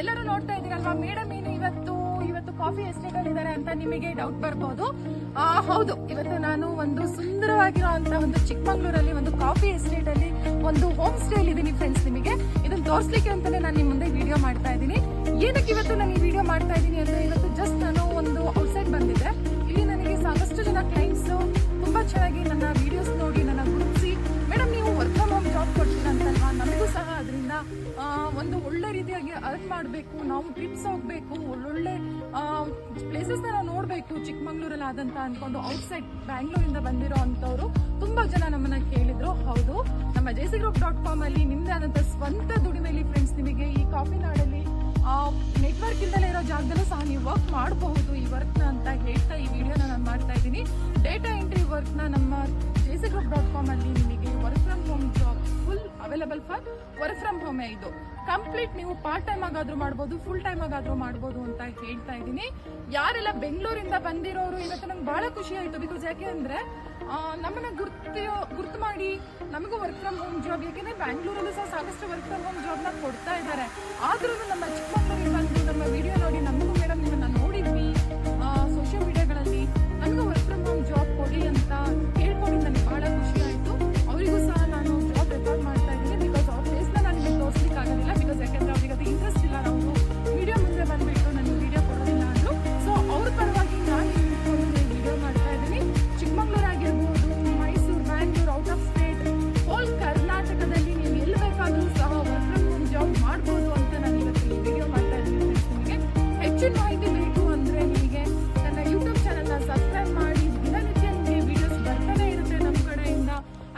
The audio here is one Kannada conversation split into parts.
ಎಲ್ಲರೂ ನೋಡ್ತಾ ಇದೀರಲ್ವಾ ಮೇಡಮ್ ಏನು ಇವತ್ತು ಇವತ್ತು ಕಾಫಿ ಎಸ್ಟೇಟಲ್ಲಿದ್ದಾರೆ ಅಂತ ನಿಮಗೆ ಡೌಟ್ ಬರ್ಬೋದು. ಹೌದು. ಇವತ್ತು ನಾನು ಒಂದು ಸುಂದರವಾಗಿರುವಂತಹ ಒಂದು ಚಿಕ್ಕಮಂಗ್ಳೂರಲ್ಲಿ ಒಂದು ಕಾಫಿ ಎಸ್ಟೇಟ್ ಅಲ್ಲಿ ಒಂದು ಹೋಮ್ ಸ್ಟೇಲ್ ಇದ್ದೀನಿ ಫ್ರೆಂಡ್ಸ್ ನಿಮಗೆ. ಇದನ್ನ ತೋರಿಸ್ಲಿಕ್ಕೆ ಅಂತಾನೆ ನಾನು ನಿಮ್ಮ ಮುಂದೆ ವಿಡಿಯೋ ಮಾಡ್ತಾ ಇದ್ದೀನಿ. ಏನಕ್ಕೆ ಇವತ್ತು ನಾನು ಈ ವಿಡಿಯೋ ಮಾಡ್ತಾ ಇದ್ದೀನಿ ಅಂದ್ರೆ ಇವತ್ತು ಜಸ್ಟ್ ನಾನು ಒಂದು ಔಟ್ಸೈಡ್ ಬಂದಿದ್ದೆ. ಇಲ್ಲಿ ನನಗೆ ಸಾಕಷ್ಟು ಜನ ಕ್ಲೈಂಟ್ಸ್ ತುಂಬಾ ಚೆನ್ನಾಗಿ ನನ್ನ ವಿಡಿಯೋಸ್ ನೋಡಿ ನನ್ನ ಗುರುಸಿ ಮೇಡಮ್ ನೀವು ವರ್ಕ್ ಫ್ರಮ್ ಹೋಮ್ ಜಾಬ್ ಕೊಡ್ತೀರಂತಲ್ವಾ ನಮಗೂ ಸಹ ಅದರಿಂದ ಒಂದು ಒಳ್ಳೆ ರೀತಿಯಾಗಿ ಅರ್ನ್ ಮಾಡಬೇಕು, ನಾವು ಟ್ರಿಪ್ಸ್ ಹೋಗ್ಬೇಕು, ಒಳ್ಳೊಳ್ಳೆ ಪ್ಲೇಸಸ್ ನೋಡಬೇಕು, ಚಿಕ್ಕಮಂಗ್ಳೂರಲ್ಲಿ ಆದಂತ ಅನ್ಕೊಂಡು ಔಟ್ಸೈಡ್ ಬ್ಯಾಂಗ್ಳೂರಿಂದ ಬಂದಿರೋ ಅಂಥವ್ರು ತುಂಬಾ ಜನ ನಮ್ಮನ್ನ ಕೇಳಿದ್ರು. ಹೌದು, ನಮ್ಮ ಜೆಸಿ ಗ್ರೂಪ್ ಡಾಟ್ ಕಾಮ್ ಅಲ್ಲಿ ನಿಮ್ದೇ ಆದಂತ ಸ್ವಂತ ದುಡಿಮೆಲಿ ಫ್ರೆಂಡ್ಸ್ ನಿಮಗೆ ಈ ಕಾಫಿ ನಾಡಲ್ಲಿ ನೆಟ್ವರ್ಕ್ ಇಂದಲೇ ಇರೋ ಜಾಗದಲ್ಲೂ ಸಹ ನೀವು ವರ್ಕ್ ಮಾಡಬಹುದು. ಈ ವರ್ಕ್ನ ಅಂತ ಹೇಳ್ತಾ ಈ ವಿಡಿಯೋನ ನಾನು ಮಾಡ್ತಾ ಇದ್ದೀನಿ. ಡೇಟಾ ಎಂಟ್ರಿ ವರ್ಕ್ನ ನಮ್ಮ ಜೆಸಿ ಗ್ರೂಪ್ ಡಾಟ್ ಕಾಮ್ ಅಲ್ಲಿ ನಿಮಗೆ work from home available for work from ಹೋಮೇ ಇದು. ಕಂಪ್ಲೀಟ್ ನೀವು ಪಾರ್ಟ್ ಟೈಮ್ ಆಗಾದ್ರೂ ಮಾಡ್ಬೋದು ಫುಲ್ ಟೈಮ್ ಆಗಾದ್ರೂ ಮಾಡ್ಬೋದು ಅಂತ ಹೇಳ್ತಾ ಇದ್ದೀನಿ. ಯಾರೆಲ್ಲ ಬೆಂಗಳೂರಿಂದ ಬಂದಿರೋರು, ಇವತ್ತು ನಂಗೆ ಬಹಳ ಖುಷಿ ಆಯ್ತು ಬಿಕಾಸ್ ಯಾಕೆ ಅಂದ್ರೆ ನಮ್ಮನ್ನ ಗುರ್ತು ಗುರ್ತು ಮಾಡಿ ನಮಗೂ ವರ್ಕ್ ಫ್ರಮ್ ಹೋಮ್ ಜಾಬ್ ಯಾಕೆಂದ್ರೆ ಬ್ಯಾಂಗ್ಳೂರಲ್ಲೂ ಸಹ ಸಾಕಷ್ಟು ವರ್ಕ್ ಫ್ರಮ್ ಹೋಮ್ ಜಾಬ್ನ ಕೊಡ್ತಾ ಇದ್ದಾರೆ. ಆದ್ರೂ ನಮ್ಮ ಚಿಕ್ಕಮಗಳೂರಿಗೆ ಬಂದು ನಮ್ಮ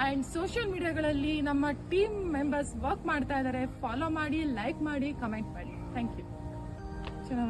ಆ್ಯಂಡ್ ಸೋಷಿಯಲ್ ಮೀಡಿಯಾಗಳಲ್ಲಿ ನಮ್ಮ ಟೀಮ್ ಮೆಂಬರ್ಸ್ ವರ್ಕ್ ಮಾಡ್ತಾ ಇದ್ದಾರೆ. ಫಾಲೋ ಮಾಡಿ ಲೈಕ್ ಮಾಡಿ ಕಮೆಂಟ್ ಮಾಡಿ. ಥ್ಯಾಂಕ್ ಯು ಚೆನ್ನಾಗಿ